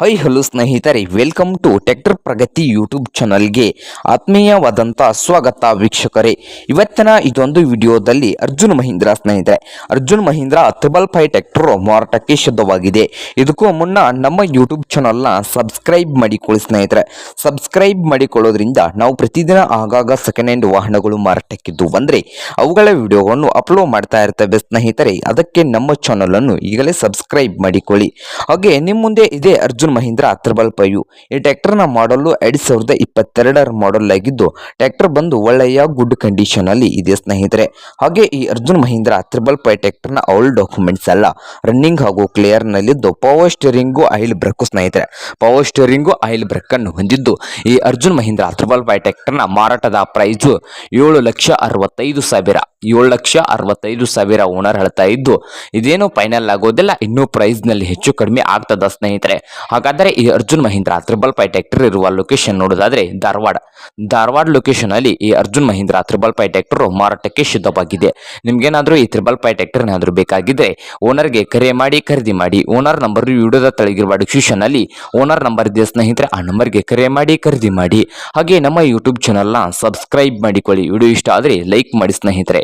High hello ಸ್ನೇಹಿತರೆ. Welcome to tractor Pragati YouTube ಚಾನಲ್ಗೆ ಆತ್ಮೀಯವಾದಂಥ ಸ್ವಾಗತ ವೀಕ್ಷಕರೇ. ಇವತ್ತಿನ ಇದೊಂದು ವಿಡಿಯೋದಲ್ಲಿ ಅರ್ಜುನ್ ಮಹೀಂದ್ರ ಸ್ನೇಹಿತರೆ. Arjun Mahindra triple five tractor ಮಾರಾಟಕ್ಕೆ ಸಿದ್ಧವಾಗಿದೆ ಇದಕ್ಕೂ ಮುನ್ನ ನಮ್ಮ ಯೂಟ್ಯೂಬ್ ಚಾನಲ್ನ ಸಬ್ಸ್ಕ್ರೈಬ್ ಮಾಡಿಕೊಳ್ಳಿ ಸ್ನೇಹಿತರೆ. ಸಬ್ಸ್ಕ್ರೈಬ್ ಮಾಡಿಕೊಳ್ಳೋದ್ರಿಂದ ನಾವು ಪ್ರತಿದಿನ ಆಗಾಗ ಸೆಕೆಂಡ್ ಹ್ಯಾಂಡ್ ವಾಹನಗಳು ಮಾರಾಟಕ್ಕಿದ್ದು ಬಂದರೆ ಅವುಗಳ ವಿಡಿಯೋಗಳನ್ನು ಅಪ್ಲೋಡ್ ಮಾಡ್ತಾ ಇರ್ತೇವೆ ಸ್ನೇಹಿತರೆ. ಅದಕ್ಕೆ ನಮ್ಮ ಚಾನಲನ್ನು ಈಗಲೇ ಸಬ್ಸ್ಕ್ರೈಬ್ ಮಾಡಿಕೊಳ್ಳಿ. ಹಾಗೆ ನಿಮ್ಮ ಮುಂದೆ ಇದೆ ಅರ್ಜುನ್ ಮಹೀಂದ್ರ ತ್ರಿಬಲ್ ಪೈಯು. ಈ ಟ್ರ್ಯಾಕ್ಟರ್ನ ಮಾಡಲು ಎರಡು ಸಾವಿರದ ಇಪ್ಪತ್ತೆರಡರ ಮಾಡಲ್ ಆಗಿದ್ದು ಟ್ರ್ಯಾಕ್ಟರ್ ಬಂದು ಒಳ್ಳೆಯ ಗುಡ್ ಕಂಡೀಷನ್ ಅಲ್ಲಿ ಇದೆ ಸ್ನೇಹಿತರೆ. ಹಾಗೆ ಈ ಅರ್ಜುನ್ ಮಹೀಂದ್ರ ತ್ರಿಬಲ್ ಪೈ ಟ್ರ್ಯಾಕ್ಟರ್ನ ಆಲ್ ಡಾಕ್ಯುಮೆಂಟ್ಸ್ ಅಲ್ಲ ರನ್ನಿಂಗ್ ಹಾಗೂ ಕ್ಲಿಯರ್ ನಲ್ಲಿದ್ದು ಪವರ್ ಸ್ಟೇರಿಂಗು ಆಯಿಲ್ ಬ್ರೇಕ್ ಸ್ನೇಹಿತರೆ. ಪವರ್ ಸ್ಟೇರಿಂಗು ಆಯಿಲ್ ಬ್ರೇಕ್ ಅನ್ನು ಹೊಂದಿದ್ದು. ಈ ಅರ್ಜುನ್ ಮಹೀಂದ್ರ ತ್ರಿಬಲ್ ಪೈ ಟ್ರ್ಯಾಕ್ಟರ್ನ ಮಾರಾಟದ ಪ್ರೈಸು ಏಳು ಲಕ್ಷ ಅರವತ್ತೈದು ಸಾವಿರ. ಏಳು ಲಕ್ಷ ಅರವತ್ತೈದು ಸಾವಿರ ಓನರ್ ಹೇಳ್ತಾ ಇದ್ದು, ಇದೇನು ಫೈನಲ್ ಆಗೋದಿಲ್ಲ, ಇನ್ನೂ ಪ್ರೈಸ್ನಲ್ಲಿ ಹೆಚ್ಚು ಕಡಿಮೆ ಆಗ್ತದ ಸ್ನೇಹಿತರೆ. ಹಾಗಾದರೆ ಈ Arjun Mahindra triple five tractor ಇರುವ ಲೊಕೇಶನ್ ನೋಡೋದಾದ್ರೆ ಧಾರವಾಡ. ಧಾರವಾಡ ಲೊಕೇಶನ್ ಅಲ್ಲಿ ಈ Arjun Mahindra triple five tractor ಮಾರಾಟಕ್ಕೆ ಸಿದ್ಧವಾಗಿದೆ. ನಿಮ್ಗೇನಾದ್ರೂ ಈ ತ್ರಿಬಲ್ ಪೈ ಟ್ಯಾಕ್ಟರ್ ಏನಾದ್ರೂ ಬೇಕಾಗಿದ್ರೆ ಓನರ್ಗೆ ಕರೆ ಮಾಡಿ, ಖರೀದಿ ಮಾಡಿ, ಓನರ್ ನಂಬರ್ ವಿಡಿಯೋದ ತಳಗಿರುವ ಡಿಸ್ಕ್ರಿಪ್ಷನ್ ಅಲ್ಲಿ ಓನರ್ ನಂಬರ್ ಇದೆ ಸ್ನೇಹಿತರೆ, ಆ ನಂಬರ್ಗೆ ಕರೆ ಮಾಡಿ, ಖರೀದಿ ಮಾಡಿ. ಹಾಗೆ ನಮ್ಮ ಯೂಟ್ಯೂಬ್ ಚಾನಲ್ನ ಸಬ್ಸ್ಕ್ರೈಬ್ ಮಾಡಿಕೊಳ್ಳಿ. ವಿಡಿಯೋ ಇಷ್ಟ ಆದರೆ ಲೈಕ್ ಮಾಡಿ ಸ್ನೇಹಿತರೆ.